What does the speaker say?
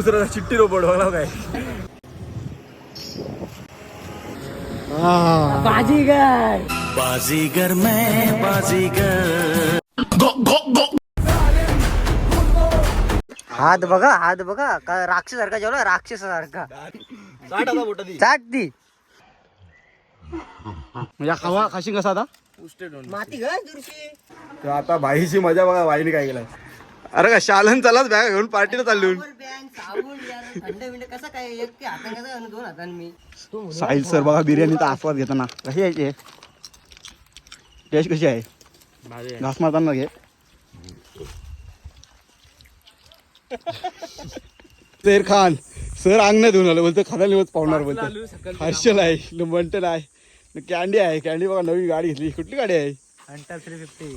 दुसरं चिट्टी रोबोट बघा काय. बाजीगर. बाजीगर मैं बाजीगर. हात बघा हात बघा. का राक्षसारखा जेवढा राक्षसारखा चाट ती म्हणजे खावा खाशी कसा आता? माती तर आता बाईची मजा बघा बाईने काय केलं अरे का शालन चलाच बॅग घेऊन पार्टीला चालली साबून यार थंड बिंड कसं काय एक ते हाताने कसं आणि दोन हाताने मी? तू साहिल सर बघा बिर्याणीचा आस्वाद घेताना. कशी आहे टेस्ट कशी आहे? घास मारताना घे. शेर खान सर अंगणात घेऊन आलं बोलतो खादाली होत पावणार बोलतो हर्षल आहे बंटन आहे. कॅन्डी आहे कॅन्डी बघा नवी गाडी घेतली. कुठली गाडी आहे? अंटर थ्री फिफ्टी